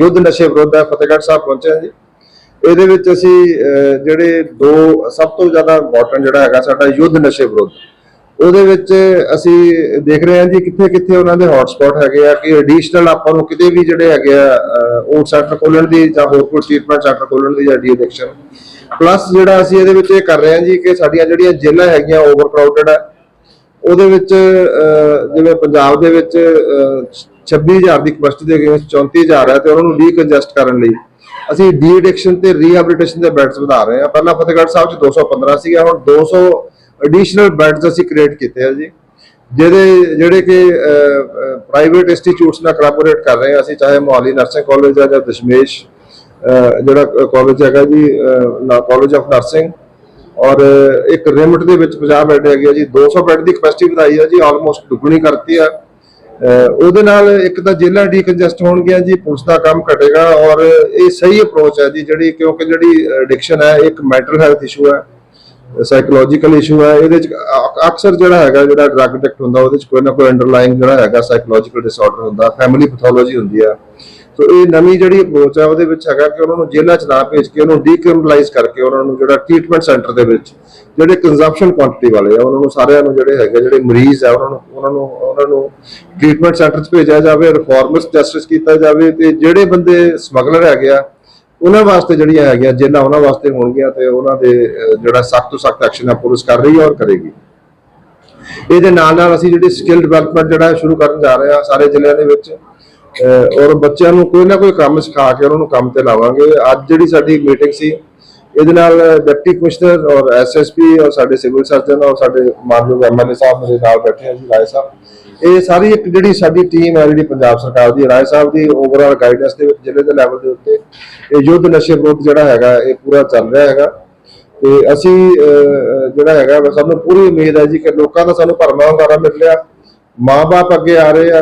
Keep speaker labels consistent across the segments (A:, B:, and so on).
A: ਯੁੱਧ ਨਸ਼ੇ ਵਿਰੁੱਧ ਹੈ, ਫਤਿਹਗੜ੍ਹ ਸਾਹਿਬ ਪਹੁੰਚਿਆ ਜੀ। ਇਹਦੇ ਵਿੱਚ ਅਸੀਂ ਜਿਹੜੇ ਦੋ ਸਭ ਤੋਂ ਜ਼ਿਆਦਾ ਇੰਪੋਰਟੈਂਟ ਜਿਹੜਾ ਹੈਗਾ ਸਾਡਾ ਯੁੱਧ ਨਸ਼ੇ ਵਿਰੁੱਧ, ਉਹਦੇ ਵਿੱਚ ਅਸੀਂ ਦੇਖ ਰਹੇ ਹਾਂ ਜੀ ਕਿੱਥੇ ਕਿੱਥੇ ਉਹਨਾਂ ਦੇ ਹੌਟਸਪੌਟ ਹੈਗੇ ਆ, ਕਿ ਐਡੀਸ਼ਨਲ ਆਪਾਂ ਨੂੰ ਕਿਤੇ ਵੀ ਜਿਹੜੇ ਹੈਗੇ ਆ ਉਹ ਸੈਂਟਰ ਖੋਲਣ ਦੀ ਜਾਂ ਹੋਰ ਕੋਈ ਟ੍ਰੀਟਮੈਂਟ ਸੈਂਟਰ ਖੋਲਣ ਦੀ ਜਾਂ ਡੀ ਪਲੱਸ ਜਿਹੜਾ ਅਸੀਂ ਇਹਦੇ ਵਿੱਚ ਇਹ ਕਰ ਰਹੇ ਹਾਂ ਜੀ ਕਿ ਸਾਡੀਆਂ ਜਿਹੜੀਆਂ ਜੇਲ੍ਹਾਂ ਹੈਗੀਆਂ ਓਵਰ ਕਰਾਊਡਡ ਹੈ ਉਹਦੇ ਵਿੱਚ ਜਿਵੇਂ ਪੰਜਾਬ ਦੇ ਵਿੱਚ 26000 ਦੀ ਕਪੈਸਿਟੀ ਦੇ ਅਗੇਂਸਟ 34000 ਹੈ ਤੇ ਉਹਨਾਂ ਨੂੰ ਡੀਕੰਜੈਸਟ ਕਰਨ ਲਈ ਅਸੀਂ ਡੀ ਐਡਿਕਸ਼ਨ ਤੇ ਰੀਹੈਬਿਲਿਟੇਸ਼ਨ ਦੇ ਬੈਡਸ ਵਧਾ ਰਹੇ ਹਾਂ। ਪਹਿਲਾਂ ਫਤਿਹਗੜ੍ਹ ਸਾਹਿਬ 'ਚ 215 ਸੀਗਾ, ਹੁਣ 200 ਐਡੀਸ਼ਨਲ ਬੈਡਸ ਅਸੀਂ ਕ੍ਰੀਏਟ ਕੀਤੇ ਆ ਜੀ, ਜਿਹਦੇ, ਜਿਹੜੇ ਕਿ ਪ੍ਰਾਈਵੇਟ ਇੰਸਟੀਚਿਊਟਸ ਨਾਲ ਕੋਲੈਬੋਰੇਟ ਕਰ ਰਹੇ ਹਾਂ ਅਸੀਂ, ਚਾਹੇ ਮੋਹਾਲੀ ਨਰਸਿੰਗ ਕਾਲਜ ਹੈ ਜਾਂ ਦਸ਼ਮੇਸ਼ ਜਿਹੜਾ ਕਾਲਜ ਹੈਗਾ ਜੀ ਕਾਲਜ ਆਫ ਨਰਸਿੰਗ ਔਰ ਇੱਕ ਰਿਮਟ ਦੇ ਵਿੱਚ 50 ਬੈੱਡ ਹੈਗੇ ਆ ਜੀ 200 ਬੈੱਡ ਦੀ ਕਪੈਸਿਟੀ ਵਧਾਈ ਹੈ ਜੀ ਆਲਮੋਸਟ ਦੁੱਗਣੀ ਕਰਤੀ ਆ। ਉਹਦੇ ਨਾਲ ਇੱਕ ਤਾਂ ਜੇਲ੍ਹਾਂ ਡੀਕੰਜੈਸਟ ਹੋਣਗੀਆਂ ਜੀ, ਪੁਲਿਸ ਦਾ ਕੰਮ ਘਟੇਗਾ ਔਰ ਇਹ ਸਹੀ ਅਪਰੋਚ ਹੈ ਜੀ, ਜਿਹੜੀ ਕਿਉਂਕਿ ਜਿਹੜੀ ਐਡਿਕਸ਼ਨ ਹੈ, ਇੱਕ ਮੈਂਟਲ ਹੈਲਥ ਇਸ਼ੂ ਹੈ ਸਾਈਕੋਲੋਜੀਕਲ ਇਸ਼ੂ ਹੈ, ਇਹਦੇ ਚ ਅਕਸਰ ਜਿਹੜਾ ਹੈਗਾ, ਜਿਹੜਾ ਡਰੱਗ ਐਡਿਕਟ ਹੁੰਦਾ, ਉਹਦੇ ਚ ਕੋਈ ਨਾ ਕੋਈ ਅੰਡਰਲਾਈਨ ਜਿਹੜਾ ਹੈਗਾ ਸਾਈਕੋਲੋਜੀਕਲ ਡਿਸਆਰਡਰ ਹੁੰਦਾ ਫੈਮਿਲੀ ਪੈਥੋਲੋਜੀ ਹੁੰਦੀ ਆ ਸੋ ਇਹ ਨਵੀਂ ਜਿਹੜੀ ਅਪਰੋਚ ਹੈ ਉਹਦੇ ਵਿੱਚ ਹੈਗਾ ਕਿ ਉਹਨਾਂ ਨੂੰ ਜੇਲ੍ਹਾਂ ਚ ਨਾ ਭੇਜ ਕੇ ਉਹਨੂੰ ਡੀਕ੍ਰਿਮਨਲਾਈਜ਼ ਕਰਕੇ ਉਹਨਾਂ ਨੂੰ ਜਿਹੜਾ ਟ੍ਰੀਟਮੈਂਟ ਸੈਂਟਰ ਦੇ ਵਿੱਚ, ਜਿਹੜੇ ਕੰਜ਼ੰਪਸ਼ਨ ਕੁਆਂਟੀਟੀ ਵਾਲੇ ਆ, ਉਹਨਾਂ ਨੂੰ ਸਾਰਿਆਂ ਨੂੰ ਜਿਹੜੇ ਹੈਗੇ ਜਿਹੜੇ ਮਰੀਜ਼ ਆ, ਉਹਨਾਂ ਨੂੰ ਉਹਨਾਂ ਨੂੰ ਉਹਨਾਂ ਨੂੰ ਟ੍ਰੀਟਮੈਂਟ ਸੈਂਟਰ 'ਚ ਭੇਜਿਆ ਜਾਵੇ ਰਿਫਾਰਮਸ ਜਸਟਿਸ ਕੀਤਾ ਜਾਵੇ ਤੇ ਜਿਹੜੇ ਬੰਦੇ ਸਮਗਲਰ ਹੈਗੇ ਆ, ਉਹਨਾਂ ਵਾਸਤੇ ਜਿਹੜੀਆਂ ਹੈਗੀਆਂ ਜੇਲ੍ਹਾਂ, ਉਹਨਾਂ ਵਾਸਤੇ ਹੋਣਗੀਆਂ ਤੇ ਉਹਨਾਂ ਦੇ ਜਿਹੜਾ ਸਖਤ ਤੋਂ ਸਖਤ ਐਕਸ਼ਨ ਆ, ਪੁਲਿਸ ਕਰ ਰਹੀ ਹੈ ਔਰ ਕਰੇਗੀ। ਇਹਦੇ ਨਾਲ ਨਾਲ ਅਸੀਂ ਜਿਹੜੀ ਸਕਿੱਲ ਡਿਵੈਲਪਮੈਂਟ ਜਿਹੜਾ ਸ਼ੁਰੂ ਕਰਨ ਜਾ ਰਹੇ ਹਾਂ ਸਾਰੇ ਜ਼ਿਲ੍ਹਿਆਂ ਦੇ ਵਿੱਚ ਔਰ ਬੱਚਿਆਂ ਨੂੰ ਕੋਈ ਨਾ ਕੋਈ ਕੰਮ ਸਿਖਾ ਕੇ ਉਹਨਾਂ ਨੂੰ ਕੰਮ ਤੇ ਲਾਵਾਂਗੇ। ਅੱਜ ਜਿਹੜੀ ਸਾਡੀ ਮੀਟਿੰਗ ਸੀ, ਇਹਦੇ ਨਾਲ ਡਿਪਟੀ ਕਮਿਸ਼ਨਰ ਔਰ ਐਸਐਸਪੀ ਔਰ ਸਾਡੇ ਸਿਵਲ ਸਰਜਨ ਔਰ ਸਾਡੇ ਮਾਨਯੋਗ ਐਮਐਲਏ ਸਾਹਿਬ ਮੇਰੇ ਨਾਲ ਬੈਠੇ ਆ ਜੀ, ਰਾਏ ਸਾਹਿਬ। ਇਹ ਸਾਰੀ ਇੱਕ ਜਿਹੜੀ ਸਾਡੀ ਟੀਮ ਹੈ ਜਿਹੜੀ ਪੰਜਾਬ ਸਰਕਾਰ ਦੀ, ਰਾਏ ਸਾਹਿਬ ਦੀ ਓਵਰਆਲ ਗਾਈਡੈਂਸ ਦੇ ਵਿੱਚ ਜ਼ਿਲ੍ਹੇ ਦੇ ਲੈਵਲ ਦੇ ਉੱਤੇ ਇਹ ਯੁੱਧ ਨਸ਼ੇ ਵਿਰੁੱਧ ਜਿਹੜਾ ਹੈਗਾ, ਇਹ ਪੂਰਾ ਚੱਲ ਰਿਹਾ ਹੈਗਾ। ਤੇ ਅਸੀਂ ਜਿਹੜਾ ਹੈਗਾ, ਸਾਨੂੰ ਪੂਰੀ ਉਮੀਦ ਹੈ ਜੀ ਕਿ ਲੋਕਾਂ ਦਾ ਸਾਨੂੰ ਭਰਮਾ ਹੁੰਗਾਰਾ ਮਿਲ ਰਿਹਾ। ਮਾਪੇ ਅੱਗੇ ਆ ਰਹੇ ਆ।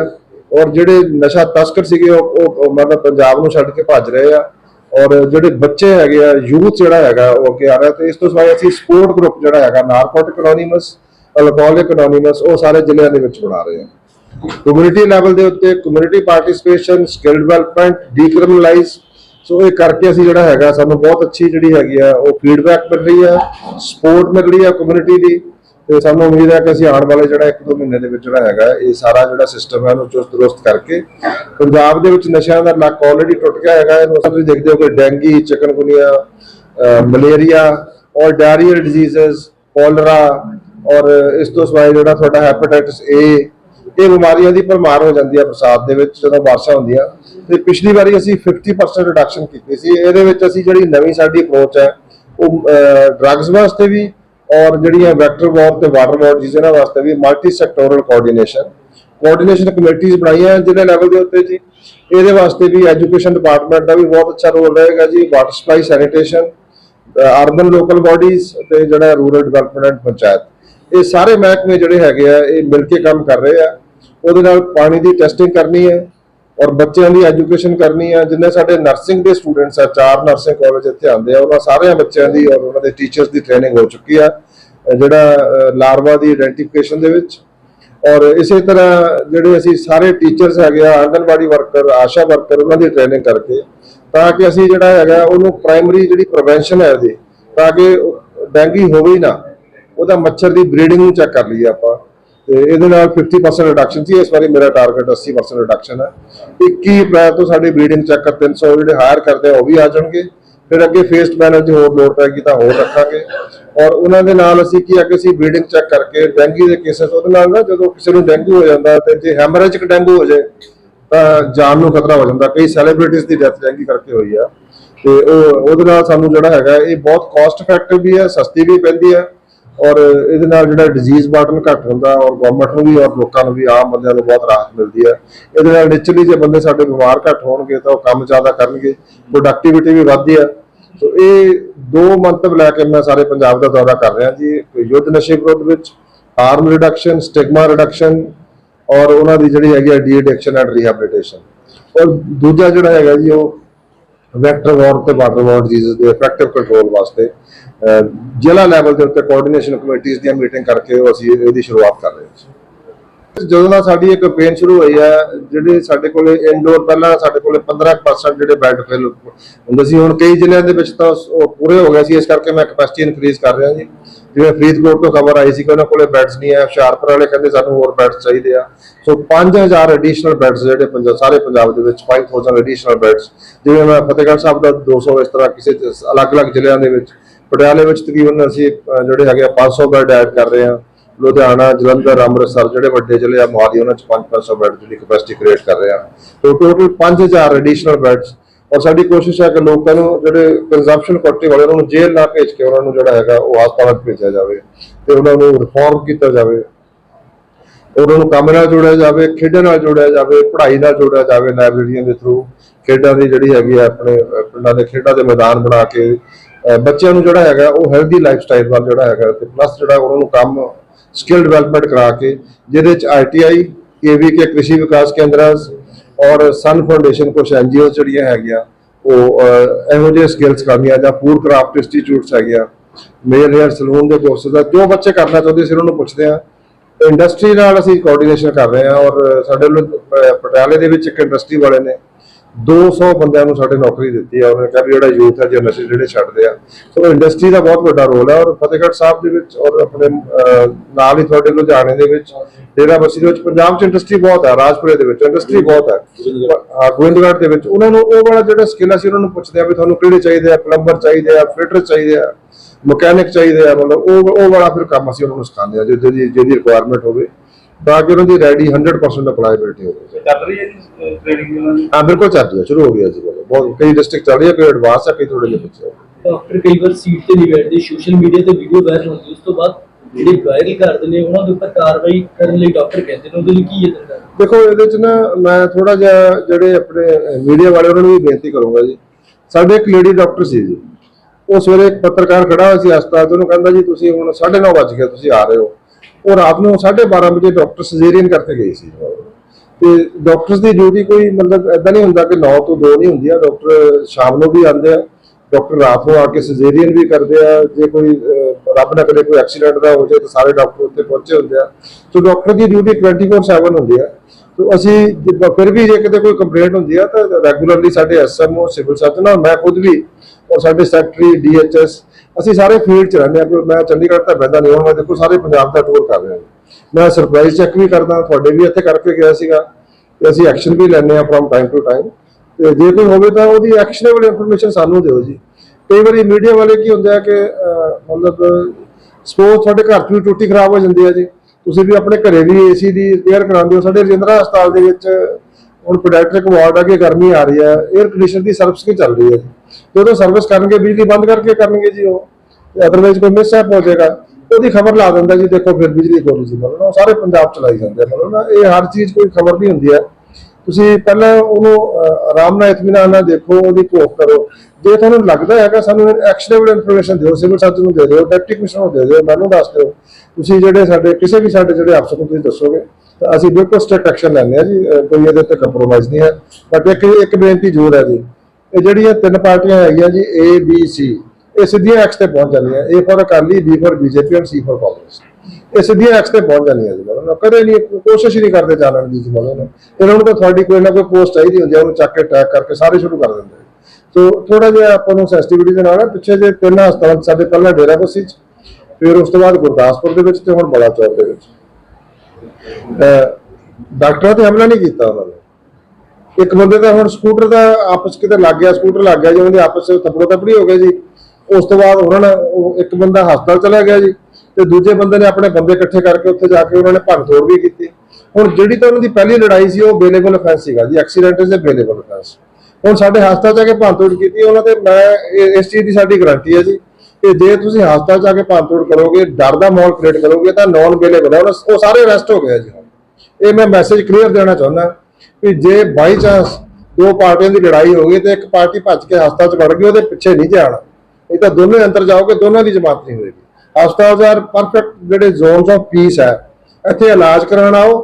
A: ਔਰ ਜਿਹੜੇ ਨਸ਼ਾ ਤਸਕਰ ਸੀਗੇ, ਉਹ ਮਤਲਬ ਪੰਜਾਬ ਨੂੰ ਛੱਡ ਕੇ ਭੱਜ ਰਹੇ ਆ। ਔਰ ਜਿਹੜੇ ਬੱਚੇ ਹੈਗੇ ਆ, ਯੂਥ ਜਿਹੜਾ ਹੈਗਾ, ਉਹ ਅੱਗੇ ਆ ਰਿਹਾ। ਤੇ ਇਸ ਤੋਂ ਸਿਵਾ ਅਸੀਂ ਸਪੋਰਟ ਗਰੁੱਪ ਜਿਹੜਾ ਹੈਗਾ, ਨਾਰਕੋਟਿਕ ਅਨੋਨਿਮਸ ਅਲਕੋਹਲਿਕ ਅਨੋਨਿਮਸ ਉਹ ਸਾਰੇ ਜ਼ਿਲ੍ਹਿਆਂ ਦੇ ਵਿੱਚ ਬਣਾ ਰਹੇ ਆ। ਕਮਿਊਨਿਟੀ ਲੈਵਲ ਦੇ ਉੱਤੇ community participation, skill development, decriminalise. So ਇਹ ਕਰਕੇ ਅਸੀਂ ਜਿਹੜਾ ਹੈਗਾ, ਸਾਨੂੰ ਬਹੁਤ ਅੱਛੀ ਜਿਹੜੀ ਹੈਗੀ ਆ, ਉਹ ਫੀਡਬੈਕ ਮਿਲ ਰਹੀ ਆ ਸਪੋਰਟ ਮਿਲ ਰਹੀ ਆ ਕਮਿਊਨਿਟੀ ਦੀ। ਤੇ ਸਾਨੂੰ ਉਮੀਦ ਹੈ ਕਿ ਅਸੀਂ ਆਉਣ ਵਾਲੇ ਜਿਹੜਾ ਇੱਕ ਦੋ ਮਹੀਨੇ ਦੇ ਵਿੱਚ ਜਿਹੜਾ ਹੈਗਾ, ਇਹ ਸਾਰਾ ਜਿਹੜਾ ਸਿਸਟਮ ਹੈ ਉਹਨੂੰ ਚੁਸਤ ਦਰੁਸਤ ਕਰਕੇ ਪੰਜਾਬ ਦੇ ਵਿੱਚ ਨਸ਼ਿਆਂ ਦਾ ਲੱਕ ਆਲਰੇਡੀ ਟੁੱਟ ਗਿਆ ਹੈਗਾ, ਇਹਨੂੰ ਤੁਸੀਂ ਦੇਖਦੇ ਹੋ ਕਿ ਡੈਂਗੀ, ਚਿਕਨਗੁਨੀਆ ਮਲੇਰੀਆ, ਔਰ ਡਾਇਰੀਅਲ ਡਿਜ਼ੀਜ਼ਸ ਕੋਲਰਾ ਔਰ ਇਸ ਤੋਂ ਸਿਵਾਏ ਜਿਹੜਾ ਤੁਹਾਡਾ ਹੈਪੇਟਾਈਟਸ ਏ ਇਹ ਬਿਮਾਰੀਆਂ ਦੀ ਭਰਮਾਰ ਹੋ ਜਾਂਦੀ ਹੈ ਬਰਸਾਤ ਦੇ ਵਿੱਚ, ਜਦੋਂ ਬਾਰਿਸ਼ਾਂ ਹੁੰਦੀਆਂ। ਤੇ ਪਿਛਲੀ ਵਾਰੀ ਅਸੀਂ 50% ਰਿਡਕਸ਼ਨ ਕੀਤੀ ਸੀ। ਇਹਦੇ ਵਿੱਚ ਅਸੀਂ ਜਿਹੜੀ ਨਵੀਂ ਸਾਡੀ ਅਪਰੋਚ ਹੈ, ਉਹ ਡਰੱਗਸ ਵਾਸਤੇ ਵੀ ਔਰ ਜਿਹੜੀਆਂ ਵੈਕਟਰ ਵਾਰ ਤੇ ਵਾਟਰ ਵਾਰ ਜਿਹਨਾਂ ਵਾਸਤੇ ਵੀ ਮਲਟੀ ਸੈਕਟੋਰਲ ਕੋਆਰਡੀਨੇਸ਼ਨ ਕੋਆਰਡੀਨੇਸ਼ਨ ਕਮੇਟੀਆਂ ਬਣਾਈਆਂ ਜ਼ਿਲ੍ਹੇ ਲੈਵਲ ਦੇ ਉੱਤੇ ਜੀ। ਇਹਦੇ ਵਾਸਤੇ ਵੀ ਐਜੂਕੇਸ਼ਨ ਡਿਪਾਰਟਮੈਂਟ ਦਾ ਵੀ ਬਹੁਤ ਅੱਛਾ ਰੋਲ ਰਹੇਗਾ ਜੀ। Water supply sanitation urban local bodies ਤੇ ਜਿਹੜਾ ਰੂਰਲ ਡਿਵੈਲਪਮੈਂਟ ਪੰਚਾਇਤ। ਇਹ ਸਾਰੇ ਮਹਿਕਮੇ ਜਿਹੜੇ ਹੈਗੇ ਆ, ਇਹ ਮਿਲ ਕੇ ਕੰਮ ਕਰ ਰਹੇ ਆ। ਉਹਦੇ ਨਾਲ ਪਾਣੀ ਦੀ ਟੈਸਟਿੰਗ ਕਰਨੀ ਹੈ। ਔਰ ਬੱਚਿਆਂ ਦੀ ਐਜੂਕੇਸ਼ਨ ਕਰਨੀ ਆ, ਜਿੰਨੇ ਸਾਡੇ ਨਰਸਿੰਗ ਦੇ ਸਟੂਡੈਂਟਸ ਆ, ਚਾਰ ਨਰਸਿੰਗ ਕਾਲਜ ਇੱਥੇ ਆਉਂਦੇ ਆ, ਉਹਨਾਂ ਸਾਰਿਆਂ ਬੱਚਿਆਂ ਦੀ ਔਰ ਉਹਨਾਂ ਦੇ ਟੀਚਰਸ ਦੀ ਟ੍ਰੇਨਿੰਗ ਹੋ ਚੁੱਕੀ ਆ ਜਿਹੜਾ ਲਾਰਵਾ ਦੀ ਆਇਡੈਂਟੀਫਿਕੇਸ਼ਨ ਦੇ ਵਿੱਚ। ਔਰ ਇਸੇ ਤਰ੍ਹਾਂ ਜਿਹੜੇ ਅਸੀਂ ਸਾਰੇ ਟੀਚਰਸ ਹੈਗੇ ਆ, ਆਂਗਨਵਾੜੀ ਵਰਕਰ ਆਸ਼ਾ ਵਰਕਰ ਉਹਨਾਂ ਦੀ ਟ੍ਰੇਨਿੰਗ ਕਰਕੇ, ਤਾਂ ਕਿ ਅਸੀਂ ਜਿਹੜਾ ਹੈਗਾ, ਉਹਨੂੰ ਪ੍ਰਾਇਮਰੀ ਜਿਹੜੀ ਪ੍ਰੀਵੈਂਸ਼ਨ ਹੈ ਇਹਦੀ, ਤਾਂ ਕਿ ਉਹ ਡੈਂਗੀ ਹੋਵੇ ਹੀ ਨਾ, ਉਹਦਾ ਮੱਛਰ ਦੀ ਬਰੀਡਿੰਗ ਨੂੰ ਚੈੱਕ ਕਰ ਲਈਏ ਆਪਾਂ। ਤੇ ਇਹਦੇ ਨਾਲ 50% ਰਿਡਕਸ਼ਨ ਸੀ। ਇਸ ਵਾਰੀ ਮੇਰਾ ਟਾਰਗੇਟ 80% ਰਿਡਕਸ਼ਨ ਹੈ। 21 ਅਪ੍ਰੈਲ ਤੋਂ ਸਾਡੀ ਬਰੀਡਿੰਗ ਚੈੱਕਰ 300 ਜਿਹੜੇ ਹਾਇਰ ਕਰਦੇ ਆ, ਉਹ ਵੀ ਆ ਜਾਣਗੇ। ਫਿਰ ਅੱਗੇ ਫੇਸਟ ਮੈਨਰ ਦੀ ਹੋਰ ਲੋੜ ਪੈਗੀ ਤਾਂ ਹੋਰ ਰੱਖਾਂਗੇ। ਔਰ ਉਹਨਾਂ ਦੇ ਨਾਲ ਅਸੀਂ ਕੀ ਅੱਗੇ ਅਸੀਂ ਬਰੀਡਿੰਗ ਚੈੱਕ ਕਰਕੇ ਡੈਂਗੂ ਦੇ ਕੇਸਸ ਉਹਦੇ ਨਾਲ ਨਾ ਜਦੋਂ ਕਿਸੇ ਨੂੰ ਡੈਂਗੂ ਹੋ ਜਾਂਦਾ ਤੇ ਜੇ ਹੈਮਰੇਜਿਕ ਡੈਂਗੂ ਹੋ ਜਾਏ, ਤਾਂ ਜਾਨ ਨੂੰ ਖਤਰਾ ਹੋ ਜਾਂਦਾ। ਕਈ ਸੈਲੀਬ੍ਰਿਟੀਜ਼ ਦੀ ਡੈਥ ਡੈਂਗੀ ਕਰਕੇ ਹੋਈ ਆ। ਤੇ ਉਹ, ਉਹਦੇ ਨਾਲ ਸਾਨੂੰ ਜਿਹੜਾ ਹੈਗਾ, ਇਹ ਬਹੁਤ ਕਾਸਟ ਇਫੈਕਟਿਵ ਵੀ ਹੈ, ਸਸਤੀ ਵੀ ਪੈਂਦੀ ਹੈ। ਔਰ ਇਹਦੇ ਨਾਲ ਜਿਹੜਾ ਡਿਜ਼ੀਜ਼ ਬਰਡਨ ਘੱਟ ਹੁੰਦਾ ਔਰ ਗਵਰਨਮੈਂਟ ਨੂੰ ਵੀ ਔਰ ਲੋਕਾਂ ਨੂੰ ਵੀ ਆਮ ਬੰਦਿਆਂ ਨੂੰ ਬਹੁਤ ਰਾਹਤ ਮਿਲਦੀ ਹੈ। ਇਹਦੇ ਨਾਲ ਨਿਚਲੀ ਜੇ ਬੰਦੇ ਸਾਡੇ ਬਿਮਾਰ ਘੱਟ ਹੋਣਗੇ ਤਾਂ ਉਹ ਕੰਮ ਜ਼ਿਆਦਾ ਕਰਨਗੇ ਪ੍ਰੋਡਕਟਿਵਿਟੀ ਵੀ ਵੱਧਦੀ ਹੈ। ਸੋ ਇਹ ਦੋ ਮੰਤਵ ਲੈ ਕੇ ਮੈਂ ਸਾਰੇ ਪੰਜਾਬ ਦਾ ਦੌਰਾ ਕਰ ਰਿਹਾ ਜੀ ਯੁੱਧ ਨਸ਼ੇ ਵਿਰੁੱਧ ਵਿੱਚ ਹਾਰਮ ਰਿਡਕਸ਼ਨ ਸਟਿਗਮਾ ਰਿਡਕਸ਼ਨ ਔਰ ਉਹਨਾਂ ਦੀ ਜਿਹੜੀ ਹੈਗੀ ਹੈ ਡੀ ਐਡਿਕਸ਼ਨ ਐਂਡ ਰੀਹੈਬਿਲਿਟੇਸ਼ਨ ਔਰ ਦੂਜਾ ਜਿਹੜਾ ਹੈਗਾ ਜੀ, ਉਹ ਵੈਕਟਰ ਵਾਰ ਤੇ ਵਾਟਰ ਵਾਰ ਡਿਜ਼ੀਜ਼ ਦੇ ਇਫੈਕਟਿਵ ਕੰਟਰੋਲ ਵਾਸਤੇ ਜ਼ਿਲ੍ਹਾ ਲੈਵਲ ਦੇ ਉੱਤੇ ਕੋਆਰਡੀਨੇਸ਼ਨ ਕਮੇਟੀਆਂ ਦੀਆਂ ਮੀਟਿੰਗ ਕਰਕੇ ਉਹ ਅਸੀਂ ਇਹਦੀ ਸ਼ੁਰੂਆਤ ਕਰ ਰਹੇ ਹਾਂ ਜਦੋਂ ਦਾ ਸਾਡੀ ਇਹ ਕੈਂਪੇਨ ਸ਼ੁਰੂ ਹੋਈ ਹੈ, ਜਿਹੜੇ ਸਾਡੇ ਕੋਲੇ ਇਨਡੋਰ ਪਹਿਲਾਂ ਸਾਡੇ ਕੋਲੇ 15% ਜਿਹੜੇ ਬੈੱਡ ਫਿਲ ਹੁੰਦੇ ਸੀ, ਹੁਣ ਕਈ ਜ਼ਿਲ੍ਹਿਆਂ ਦੇ ਵਿੱਚ ਤਾਂ ਉਹ ਪੂਰੇ ਹੋ ਗਏ ਸੀ, ਇਸ ਕਰਕੇ ਮੈਂ ਕਪੈਸਿਟੀ ਇਨਕਰੀਜ਼ ਕਰ ਰਿਹਾ ਜੀ। ਜਿਵੇਂ ਫਰੀਦਕੋਟ ਤੋਂ ਖਬਰ ਆਈ ਸੀ ਕਿ ਉਹਨਾਂ ਕੋਲੇ ਬੈੱਡਸ ਨਹੀਂ ਹੈ, ਹੁਸ਼ਿਆਰਪੁਰ ਵਾਲੇ ਕਹਿੰਦੇ ਸਾਨੂੰ ਹੋਰ ਬੈੱਡਸ ਚਾਹੀਦੇ ਆ। ਸੋ 5000 ਐਡੀਸ਼ਨਲ ਬੈੱਡਸ ਜਿਹੜੇ ਪੰਜਾਬ ਸਾਰੇ ਪੰਜਾਬ ਦੇ ਵਿੱਚ 5000 ਐਡੀਸ਼ਨਲ ਬੈੱਡਸ ਜਿਵੇਂ ਮੈਂ ਫਤਿਹਗੜ੍ਹ ਸਾਹਿਬ ਦਾ 200 ਇਸ ਤਰ੍ਹਾਂ ਕਿਸੇ ਅਲੱਗ-ਅਲੱਗ ਜ਼ਿਲ੍ਹਿਆਂ ਦੇ ਵਿੱਚ, ਪਟਿਆਲੇ ਵਿੱਚ ਤਕਰੀਬਨ ਅਸੀਂ ਜਿਹੜੇ ਹੈਗੇ ਆ 500 ਬੈੱਡ ਐਡ ਕਰ ਰਹੇ ਹਾਂ। ਲੁਧਿਆਣਾ, ਜਲੰਧਰ, ਅੰਮ੍ਰਿਤਸਰ ਜਿਹੜੇ ਵੱਡੇ ਜ਼ਿਲ੍ਹੇ ਆ, ਮੋਹਾਲੀ, ਉਹਨਾਂ ਚ 5-500 ਬੈੱਡ ਦੀ ਕਪੈਸਿਟੀ ਕ੍ਰੀਏਟ ਕਰ ਰਹੇ ਆ ਸੋ ਟੋਟਲ 5000 ਐਡੀਸ਼ਨਲ ਬੈੱਡਸ ਔਰ ਸਾਡੀ ਕੋਸ਼ਿਸ਼ ਹੈ ਕਿ ਲੋਕਾਂ ਨੂੰ ਜਿਹੜੇ ਕੰਜ਼ੰਪਸ਼ਨ ਕੋਟੇ ਵਾਲੇ ਉਹਨਾਂ ਨੂੰ ਜੇਲ੍ਹ ਨਾ ਭੇਜ ਕੇ ਉਹਨਾਂ ਨੂੰ ਜਿਹੜਾ ਹੈਗਾ ਉਹ ਹਸਪਤਾਲਾਂ 'ਚ ਭੇਜਿਆ ਜਾਵੇ ਤੇ ਉਹਨਾਂ ਨੂੰ ਰਿਫਾਰਮ ਕੀਤਾ ਜਾਵੇ। ਉਹਨਾਂ ਨੂੰ ਕੰਮ ਨਾਲ ਜੋੜਿਆ ਜਾਵੇ, ਖੇਡਾਂ ਨਾਲ ਜੋੜਿਆ ਜਾਵੇ, ਪੜ੍ਹਾਈ ਨਾਲ ਜੋੜਿਆ ਜਾਵੇ ਲਾਇਬ੍ਰੇਰੀਆਂ ਦੇ ਥਰੂ ਖੇਡਾਂ ਦੀ ਜਿਹੜੀ ਹੈਗੀ ਆ ਆਪਣੇ ਪਿੰਡਾਂ ਦੇ ਖੇਡਾਂ ਦੇ ਮੈਦਾਨ ਬਣਾ ਕੇ ਬੱਚਿਆਂ ਨੂੰ ਜਿਹੜਾ ਹੈਗਾ ਉਹ ਹੈਲਦੀ ਲਾਈਫ ਸਟਾਈਲ ਵੱਲ ਜਿਹੜਾ ਹੈਗਾ ਤੇ ਪਲੱਸ ਜਿਹੜਾ ਉਹਨਾਂ ਨੂੰ ਕੰਮ ਸਕਿੱਲ ਡਿਵੈਲਪਮੈਂਟ ਕਰਾ ਕੇ, ਜਿਹਦੇ ਚ ਆਈਟੀਆਈ ਕੇਵੀਕੇ ਕ੍ਰਿਸ਼ੀ ਵਿਕਾਸ ਕੇਂਦਰਾਂ ਔਰ ਸਨ ਫਾਊਂਡੇਸ਼ਨ ਕੁਝ ਐਨਜੀਓ ਜਿਹੜੀਆਂ ਹੈਗੀਆਂ, ਉਹ ਇਹੋ ਜਿਹੇ ਸਕਿੱਲਸ ਕਰਨੀਆਂ ਜਾਂ ਫੂਡ ਕਰਾਫਟ ਇੰਸਟੀਚਿਊਟਸ ਹੈਗੀਆਂ ਮੇਲ ਹੇਅਰ ਸਲੂਨ ਦੇ ਕੋਰਸ ਦਾ, ਜੋ ਬੱਚੇ ਕਰਨਾ ਚਾਹੁੰਦੇ ਸੀ ਉਹਨਾਂ ਨੂੰ ਪੁੱਛਦੇ ਆ ਇੰਡਸਟਰੀ ਨਾਲ ਅਸੀਂ ਕੋਆਰਡੀਨੇਸ਼ਨ ਕਰ ਰਹੇ ਹਾਂ ਔਰ ਸਾਡੇ ਵੱਲੋਂ ਪਟਿਆਲੇ ਦੇ ਵਿੱਚ ਇੱਕ ਇੰਡਸਟਰੀ ਵਾਲੇ ਨੇ 200 ਬੰਦਿਆਂ ਨੂੰ ਸਾਡੇ ਨੌਕਰੀ ਦਿੱਤੀ ਆ। ਉਹਨੇ ਕਿਹਾ ਵੀ ਜਿਹੜਾ ਯੂਥ ਹੈ ਜੇ ਨਸ਼ੇ ਜਿਹੜੇ ਛੱਡਦੇ ਆ। ਸੋ ਇੰਡਸਟਰੀ ਦਾ ਬਹੁਤ ਵੱਡਾ ਰੋਲ ਹੈ ਔਰ ਫਤਿਹਗੜ੍ਹ ਸਾਹਿਬ ਦੇ ਵਿੱਚ ਔਰ ਆਪਣੇ ਨਾਲ ਹੀ ਤੁਹਾਡੇ ਲੁਧਿਆਣੇ ਦੇ ਵਿੱਚ ਡੇਰਾ ਬੱਸੀ ਦੇ ਵਿੱਚ ਪੰਜਾਬ 'ਚ ਇੰਡਸਟਰੀ ਬਹੁਤ ਹੈ ਰਾਜਪੁਰੇ ਦੇ ਵਿੱਚ ਇੰਡਸਟਰੀ ਬਹੁਤ ਹੈ ਹਾਂ, ਗੋਬਿੰਦਗੜ੍ਹ ਦੇ ਵਿੱਚ। ਉਹਨਾਂ ਨੂੰ ਉਹ ਵਾਲਾ ਜਿਹੜਾ ਸਕਿੱਲ ਅਸੀਂ ਉਹਨਾਂ ਨੂੰ ਪੁੱਛਦੇ ਆ ਵੀ ਤੁਹਾਨੂੰ ਕਿਹੜੇ ਚਾਹੀਦੇ ਆ? ਪਲੰਬਰ ਚਾਹੀਦੇ ਆ ਫਿਟਰ ਚਾਹੀਦੇ ਆ ਮਕੈਨਿਕ ਚਾਹੀਦੇ ਆ ਮਤਲਬ ਉਹ ਉਹ ਵਾਲਾ ਫਿਰ ਕੰਮ ਅਸੀਂ ਉਹਨਾਂ ਨੂੰ ਸਿਖਾਉਂਦੇ ਆ ਜਿਹਦੀ ਜਿਹਦੀ ਰਿਕੁਆਇਰਮੈਂਟ ਹੋਵੇ। ਤਾਂ ਕਿ ਉਹਨਾਂ ਦੀ ਰੈਡੀ 100% ਅਪਲਾਈਬਿਲਿਟੀ ਹੋਵੇ।
B: ਚੱਲ ਰਹੀ ਹੈ ਜੀ ਟ੍ਰੇਨਿੰਗ ਉਹਨਾਂ ਦੀ
A: ਹਾਂ ਬਿਲਕੁਲ ਚੱਲ ਰਹੀ ਹੈ ਸ਼ੁਰੂ ਹੋ ਗਿਆ ਜੀ। ਬਹੁਤ ਕਈ ਡਿਸਟ੍ਰਿਕਟ ਚੱਲ ਰਹੀ ਹੈ ਕੋਈ ਐਡਵਾਂਸ ਹੈ ਕਈ ਥੋੜੇ ਜਿਹੇ ਪਿੱਛੇ ਹੈ।
C: ਡਾਕਟਰ ਕਈ ਵਾਰ ਸੀਟ ਤੇ ਨਹੀਂ ਬੈਠਦੇ ਸੋਸ਼ਲ ਮੀਡੀਆ ਤੇ ਵੀਡੀਓ ਵਾਇਰਲ ਹੁੰਦੀ ਉਸ ਤੋਂ ਬਾਅਦ ਜਿਹੜੇ ਵਾਇਰਲ ਕਰਦੇ ਨੇ ਉਹਨਾਂ ਦੇ ਉੱਪਰ ਕਾਰਵਾਈ ਕਰਨ ਲਈ ਡਾਕਟਰ ਕਹਿੰਦੇ ਨੇ ਉਹਦੇ ਲਈ ਕੀ ਯਤਨ
A: ਦੇਖੋ ਇਹਦੇ ਚ ਨਾ ਮੈਂ ਥੋੜਾ ਜਿਹਾ ਜਿਹੜੇ ਆਪਣੇ ਮੀਡੀਆ ਵਾਲੇ ਉਹਨਾਂ ਨੂੰ ਵੀ ਬੇਨਤੀ ਕਰੂੰਗਾ ਜੀ। ਸਾਡੇ ਇੱਕ ਲੇਡੀ ਡਾਕਟਰ ਸੀ ਜੀ। ਉਹ ਸਵੇਰੇ ਇੱਕ ਪੱਤਰਕਾਰ ਖੜਾ ਹੋਇਆ ਸੀ ਹਸਪਤਾਲ ਤੇ ਉਹਨੂੰ ਕਹਿੰਦਾ ਜੀ ਤੁਸੀਂ ਹੁਣ 9:30 ਵਜ ਤੁਸੀਂ ਆ ਰਹੇ ਹੋ। ਉਹ ਰਾਤ ਨੂੰ 12:30 ਵਜੇ ਡਾਕਟਰ ਸਰਜਰੀਅਨ ਕਰਕੇ ਗਈ ਸੀ। ਤੇ ਡਾਕਟਰਸ ਦੀ ਡਿਊਟੀ ਕੋਈ ਮਤਲਬ ਐਦਾਂ ਨਹੀਂ ਹੁੰਦਾ ਕਿ 9 ਤੋਂ 2 ਨਹੀਂ ਹੁੰਦੀ ਆ। ਡਾਕਟਰ ਸ਼ਾਮ ਨੂੰ ਵੀ ਆਉਂਦੇ ਆ ਡਾਕਟਰ ਰਾਤ ਨੂੰ ਆ ਕੇ ਸਰਜਰੀਅਨ ਵੀ ਕਰਦੇ ਆ। ਜੇ ਕੋਈ ਰੱਬ ਨਾ ਕਰੇ ਕੋਈ ਐਕਸੀਡੈਂਟ ਦਾ ਹੋ ਜਾਏ ਤਾਂ ਸਾਰੇ ਡਾਕਟਰ ਉੱਥੇ ਪਹੁੰਚੇ ਹੁੰਦੇ ਆ। ਸੋ ਡਾਕਟਰ ਦੀ ਡਿਊਟੀ 24/7 ਹੁੰਦੀ ਆ। ਤੋ ਅਸੀਂ ਫਿਰ ਵੀ ਜੇ ਕਿਤੇ ਕੋਈ ਕੰਪਲੇਂਟ ਹੁੰਦੀ ਆ ਤਾਂ ਰੈਗੂਲਰਲੀ ਸਾਡੇ ਐਸਐਮਓ ਸਿਵਲ ਸਰਜਨ ਔਰ ਮੈਂ ਖੁਦ ਵੀ ਔਰ ਸਾਡੇ ਸੈਕਟਰੀ, ਡੀਐਚਐਸ, ਅਸੀਂ ਸਾਰੇ ਫੀਲਡ ਚ ਰਹਿੰਦੇ ਆ ਕਿਉਂਕਿ ਮੈਂ ਚੰਡੀਗੜ੍ਹ ਤਾਂ ਬੈਠਾ ਨਹੀਂ ਹੁਣ ਮੈਂ ਦੇਖੋ ਸਾਰੇ ਪੰਜਾਬ ਦਾ ਟੂਰ ਕਰ ਰਿਹਾ ਮੈਂ ਸਰਪ੍ਰਾਈਜ਼ ਚੈੱਕ ਵੀ ਕਰਦਾ, ਤੁਹਾਡੇ ਵੀ ਇੱਥੇ ਕਰਕੇ ਗਿਆ ਸੀਗਾ। ਤੇ ਅਸੀਂ ਐਕਸ਼ਨ ਵੀ ਲੈਂਦੇ ਆ ਫਰਮ ਟਾਈਮ ਟੂ ਟਾਈਮ ਤੇ ਜੇ ਕੋਈ ਹੋਵੇ ਤਾਂ ਉਹਦੀ ਐਕਸ਼ਨੇਬਲ ਇਨਫੋਰਮੇਸ਼ਨ ਸਾਨੂੰ ਦਿਓ ਜੀ। ਕਈ ਵਾਰੀ ਮੀਡੀਆ ਵਾਲੇ ਕੀ ਹੁੰਦੇ ਆ ਕਿ ਮਤਲਬ ਸਪੋਜ਼ ਤੁਹਾਡੇ ਘਰ 'ਚ ਵੀ ਟੂਟੀ ਖਰਾਬ ਹੋ ਜਾਂਦੀ ਹੈ ਜੀ। ਤੁਸੀਂ ਵੀ ਆਪਣੇ ਘਰੇ ਵੀ ਏਸੀ ਦੀ ਰਿਪੇਅਰ ਕਰਾਉਂਦੇ ਹੋ। ਸਾਡੇ ਰਜਿੰਦਰਾ ਹਸਪਤਾਲ ਦੇ ਵਿੱਚ ਹੁਣ ਪੀਡੀਆਟ੍ਰਿਕ ਵਾਰਡ ਆ ਕਿ ਗਰਮੀ ਆ ਰਹੀ ਹੈ। 에ਅਰ ਕੰਡੀਸ਼ਨ ਦੀ ਸਰਵਿਸ ਕੀ ਚੱਲ ਰਹੀ ਹੈ ਜੀ? ਜਦੋਂ ਸਰਵਿਸ ਕਰਨਗੇ, ਬਿਜਲੀ ਬੰਦ ਕਰਕੇ ਕਰਨਗੇ ਜੀ ਉਹ। ਅਦਰਵਾਈਜ਼ ਕੋਈ ਮਿਸਹੈਪ ਹੋ ਜਾਏਗਾ। ਉਹਦੀ ਖਬਰ ਲਾ ਦਿੰਦਾ ਜੀ, ਦੇਖੋ ਫਿਰ ਬਿਜਲੀ ਕੋਲ ਜੀ। ਮਤਲਬ ਉਹ ਸਾਰੇ ਪੰਜਾਬ ਚਲਾਈ ਜਾਂਦੇ ਮਤਲਬ ਨਾ ਇਹ ਹਰ ਚੀਜ਼ ਕੋਈ ਖਬਰ ਨਹੀਂ ਹੁੰਦੀ ਹੈ ਤੁਸੀਂ ਪਹਿਲਾਂ ਉਹਨੂੰ ਆਰਾਮ ਨਾਲ ਇਤਮਾਨ ਨਾਲ ਦੇਖੋ, ਉਹਦੀ ਘੋਖ ਕਰੋ। ਜੇ ਤੁਹਾਨੂੰ ਲੱਗਦਾ ਹੈਗਾ, ਸਾਨੂੰ ਐਕਸ਼ਨੇਬਲ ਇਨਫੋਰਮੇਸ਼ਨ ਦਿਓ, ਸਿਵਲ ਸਰਜਨ ਨੂੰ ਦੇ ਦਿਓ, ਡਿਪਟੀ ਕਮਿਸ਼ਨਰ ਨੂੰ ਦੇ ਦਿਓ, ਮੈਨੂੰ ਦੱਸ ਦਿਓ। ਤੁਸੀਂ ਜਿਹੜੇ ਸਾਡੇ, ਕਿਸੇ ਵੀ ਸਾਡੇ ਜਿਹੜੇ ਅਫਸਰ ਨੂੰ ਤੁਸੀਂ ਦੱਸੋਗੇ, ਤਾਂ ਅਸੀਂ ਬਿਲਕੁਲ ਸਟ੍ਰਿਕਟ ਐਕਸ਼ਨ ਲੈਂਦੇ ਆ ਜੀ। ਕੋਈ ਇਹਦੇ ਤੇ ਕੰਪਰੋਮਾਈਜ਼ ਨਹੀਂ ਹੈ। ਬਟ ਇੱਕ ਇੱਕ ਬੇਨਤੀ ਜ਼ਰੂਰ ਹੈ ਜੀ। ਇਹ ਜਿਹੜੀਆਂ ਤਿੰਨ ਪਾਰਟੀਆਂ ਹੈਗੀਆਂ ਜੀ ਏ ਬੀ ਸੀ ਇਹ ਸਿੱਧੀਆਂ ਐਕਸ ਤੇ ਪਹੁੰਚ ਜਾਂਦੀਆਂ। A for Akali B for BJP and C for Congress. ਇਹ ਸਿੱਧੀਆਂ ਐਕਸ ਤੇ ਪਹੁੰਚ ਜਾਂਦੀਆਂ ਜੀ ਮਤਲਬ ਕਦੇ ਨਹੀਂ, ਕੋਸ਼ਿਸ਼ ਨਹੀਂ ਕਰਦੇ ਜਾਣਨ ਦੀ ਜੀ ਮਤਲਬ ਇਹਨਾਂ ਨੂੰ ਤਾਂ ਤੁਹਾਡੀ ਕੋਈ ਨਾ ਕੋਈ ਪੋਸਟ ਚਾਹੀਦੀ ਹੁੰਦੀ ਹੈ ਉਹਨੂੰ ਚੱਕ ਕੇ ਟੈਗ ਕਰਕੇ ਸਾਰੇ ਸ਼ੁਰੂ ਕਰ ਦਿੰਦੇ ਸੋ ਥੋੜਾ ਜਿਹਾ ਆਪਾਂ ਨੂੰ ਸੈਂਸਿਟੀਵਿਟੀ ਦੇ ਨਾਲ ਪਿੱਛੇ ਜੇ ਤਿੰਨ ਹਸਪਤਾਲ ਸਾਡੇ ਪਹਿਲਾਂ ਡੇਰਾ ਬਸੀ ਚ, ਫਿਰ ਉਸ ਤੋਂ ਬਾਅਦ ਗੁਰਦਾਸਪੁਰ ਦੇ ਵਿੱਚ ਤੇ ਹੁਣ ਬਲਾਚੌਰ ਦੇ ਵਿੱਚ। ਡਾਕਟਰਾਂ ਤੇ ਹਮਲਾ ਨਹੀਂ ਕੀਤਾ ਉਹਨਾਂ ਨੇ। ਇੱਕ ਬੰਦੇ ਦਾ ਹੁਣ ਸਕੂਟਰ ਦਾ ਆਪਸ ਕਿਤੇ ਲੱਗ ਗਿਆ, ਸਕੂਟਰ ਲੱਗ ਗਿਆ ਜੀ ਉਹਦੇ ਆਪਸ ਵਿੱਚ ਥੱਪੜੋ ਥੱਪੜੀ ਹੋ ਗਏ ਜੀ। ਉਸ ਤੋਂ ਬਾਅਦ ਉਹਨਾਂ ਨੇ ਉਹ ਇੱਕ ਬੰਦਾ ਹਸਪਤਾਲ ਚਲਾ ਗਿਆ ਜੀ ਤੇ ਦੂਜੇ ਬੰਦੇ ਨੇ ਆਪਣੇ ਬੰਦੇ ਇਕੱਠੇ ਕਰਕੇ ਉੱਥੇ ਜਾ ਕੇ ਉਹਨਾਂ ਨੇ ਭੰਨ ਤੋੜ ਵੀ ਕੀਤੀ। ਹੁਣ ਜਿਹੜੀ ਤਾਂ ਉਹਨਾਂ ਦੀ ਪਹਿਲੀ ਲੜਾਈ ਸੀ, ਉਹ ਬੇਲੇਬਲ ਅਫੈਂਸ ਸੀਗਾ ਜੀ accident is a bailable offence ਹੁਣ ਸਾਡੇ ਹਸਪਤਾਲ ਜਾ ਕੇ ਭੰਨ ਤੋੜ ਕੀਤੀ, ਉਹਨਾਂ ਤੇ ਮੈਂ ਇਸ ਚੀਜ਼ ਦੀ ਸਾਡੀ ਗਾਰੰਟੀ ਹੈ ਜੀ ਕਿ ਜੇ ਤੁਸੀਂ ਹਸਪਤਾਲ ਜਾ ਕੇ ਭੰਨ ਤੋੜ ਕਰੋਗੇ, ਡਰ ਦਾ ਮਾਹੌਲ ਕ੍ਰੀਏਟ ਕਰੋਗੇ, ਤਾਂ ਨਾਨ ਬੇਲੇਬਲ ਹੈ ਉਹ ਸਾਰੇ ਅਰੈਸਟ ਹੋ ਗਏ ਜੀ ਹੁਣ। ਇਹ ਮੈਂ ਮੈਸੇਜ ਕਲੀਅਰ ਦੇਣਾ ਚਾਹੁੰਦਾ। ਕਿ ਜੇ ਬਾਈ ਚਾਂਸ ਦੋ ਪਾਰਟੀਆਂ ਦੀ ਲੜਾਈ ਹੋ ਗਈ ਤੇ ਇੱਕ ਪਾਰਟੀ ਭੱਜ ਕੇ ਹਸਪਤਾਲ 'ਚ ਵੜ ਗਈ, ਉਹਦੇ ਪਿੱਛੇ ਨਹੀਂ ਜਾਣਾ। ਇਹ ਤਾਂ ਦੋਨੇ ਅੰਦਰ ਜਾਓਗੇ, ਦੋਨਾਂ ਦੀ ਜਮਾਤ ਨਹੀਂ ਹੋਏਗੀ। ਹਸਪਤਾਲ ਦਾ ਪਰਫੈਕਟ ਜਿਹੜੇ ਜ਼ੋਨਸ ਆਫ ਪੀਸ ਹੈ, ਇੱਥੇ ਇਲਾਜ ਕਰਾਉਣ ਆਓ।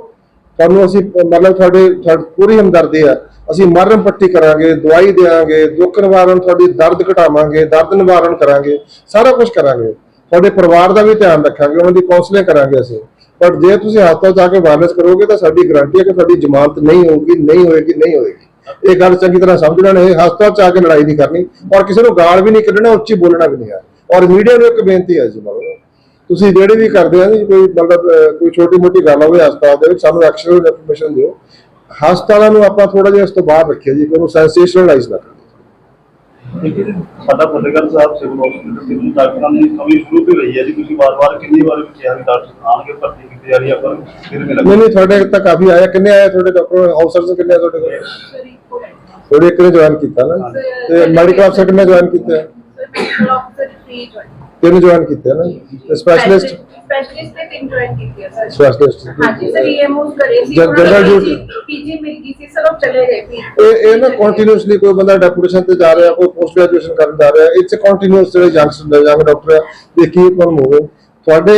A: ਤੁਹਾਨੂੰ ਅਸੀਂ ਮਤਲਬ ਤੁਹਾਡੇ, ਤੁਹਾਡੀ ਪੂਰੀ ਹਮਦਰਦੀ ਹੈ। ਅਸੀਂ ਮਰਮ ਪੱਟੀ ਕਰਾਂਗੇ, ਦਵਾਈ ਦੇਵਾਂਗੇ ਦੁੱਖ ਨਿਵਾਰਨ, ਤੁਹਾਡੀ ਦਰਦ ਘਟਾਵਾਂਗੇ, ਦਰਦ ਨਿਵਾਰਨ ਕਰਾਂਗੇ, ਸਾਰਾ ਕੁਝ ਕਰਾਂਗੇ। ਤੁਹਾਡੇ ਪਰਿਵਾਰ ਦਾ ਵੀ ਧਿਆਨ ਰੱਖਾਂਗੇ, ਉਹਨਾਂ ਦੀ ਕਾਉਂਸਲਿੰਗ ਕਰਾਂਗੇ ਅਸੀਂ। ਪਰ ਜੇ ਤੁਸੀਂ ਹਸਪਤਾਲ ਜਾ ਕੇ ਵਾਇਰਲੈਸ ਕਰੋਗੇ ਤਾਂ ਸਾਡੀ ਗਾਰੰਟੀ ਹੈ ਕਿ ਤੁਹਾਡੀ ਜ਼ਮਾਨਤ ਨਹੀਂ ਹੋਊਗੀ, ਨਹੀਂ ਹੋਏਗੀ ਨਹੀਂ ਹੋਏਗੀ। ਇਹ ਗੱਲ ਚੰਗੀ ਤਰ੍ਹਾਂ ਸਮਝ ਲੈਣ ਇਹ ਹਸਪਤਾਲ ਚ ਆ ਕੇ ਲੜਾਈ ਨਹੀਂ ਕਰਨੀ ਔਰ ਕਿਸੇ ਨੂੰ ਗਾਲ ਵੀ ਨਹੀਂ ਕੱਢਣਾ, ਉੱਚੀ ਬੋਲਣਾ ਵੀ ਨਹੀਂ ਹੈ। ਔਰ ਮੀਡੀਆ ਨੂੰ ਇੱਕ ਬੇਨਤੀ ਹੈ ਜੀ ਮਤਲਬ ਤੁਸੀਂ ਜਿਹੜੇ ਵੀ ਕਰਦੇ ਆ ਜੀ, ਕੋਈ ਮਤਲਬ ਕੋਈ ਛੋਟੀ ਮੋਟੀ ਗੱਲ ਹੋਵੇ ਹਸਪਤਾਲ ਦੇ ਵਿੱਚ, ਸਾਨੂੰ ਐਕਚੁਅਲ ਇਨਫੋਰਮੇਸ਼ਨ ਦਿਓ। ਹਸਪਤਾਲਾਂ ਨੂੰ ਆਪਾਂ ਥੋੜਾ ਜਿਹਾ ਇਸ ਤੋਂ ਬਾਹਰ ਰੱਖਿਆ ਜੀ ਕਿ ਉਹਨੂੰ ਸੈਂਸੇਸ਼ਨਲਾਈਜ਼ ਨਾ ਕਰੀਏ।
B: ਲੇਕਿਨ ਸਾਡਾ Fatehgarh Sahib civil hospital civil ਡਾਕਟਰਾਂ ਦੀ ਕਮੀ ਸ਼ੁਰੂ ਤੋਂ ਰਹੀ ਹੈ ਜੀ। ਤੁਸੀਂ ਵਾਰ-ਵਾਰ ਕਿੰਨੀ ਵਾਰ ਵੀ ਕਿਹਾ ਵੀ ਡਾਕਟਰ ਆਣਗੇ ਭਰਤੀ ਕੀਤੀ ਜਾ ਰਹੀ ਹੈ ਪਰ ਫਿਰ ਮੇਰਾ
A: ਨਹੀਂ ਨਹੀਂ ਤੁਹਾਡੇ ਤਾਂ ਕਾਫੀ ਆਇਆ। ਕਿੰਨੇ ਆਏ ਤੁਹਾਡੇ ਡਾਕਟਰ ਆਫਸਰਸ ਕਿੰਨੇ ਆ ਤੁਹਾਡੇ ਕੋਲ? ਤੁਹਾਡੇ ਇੱਕ ਨੇ ਜੁਆਇਨ ਕੀਤਾ ਨਾ। ਤੇ ਮੈਡੀਕਲ ਅਫਸਰ ਕਿੰਨੇ ਜੁਆਇਨ ਕੀਤੇ? ਆ? ਤਿੰਨ ਜੁਆਇਨ ਕੀਤੇ ਨਾ? ਸਪੈਸ਼ਲਿਸਟ
D: ਸਪੈਸ਼ਲਿਸਟ ਨੇ ਤਿੰਨ ਜੁਆਇਨ ਕੀਤੀ ਹੈ ਸਰ
A: ਸਪੈਸ਼ਲਿਸਟ
D: ਹਾਂਜੀ ਸਰ ਈਐਮਓਸ ਕਰੇ ਸੀ
A: ਜਨ- ਜਨਰਲ ਡਿਊਟੀ।
D: ਪੀਜੀ ਮਿਲ ਗਈ ਸੀ ਸਰ ਉਹ ਚਲੇ ਗਏ ਵੀ
A: ਇਹ ਇਹ ਨਾ ਕੰਟੀਨਿਊਸਲੀ ਕੋਈ ਬੰਦਾ ਡੈਪੂਟੇਸ਼ਨ ਤੇ ਜਾ ਰਿਹਾ ਕੋਈ ਪੋਸਟ ਗ੍ਰੈਜੂਏਸ਼ਨ ਕਰਨ ਜਾ ਰਿਹਾ ਇਟਸ ਕੰਟੀਨਿਊਸ ਜਿਹੜੇ ਯੰਗਸਟਰ ਯੰਗ ਡਾਕਟਰ ਆ ਇਹ ਕੀ ਕੰਮ ਹੋਵੇ ਤੁਹਾਡੇ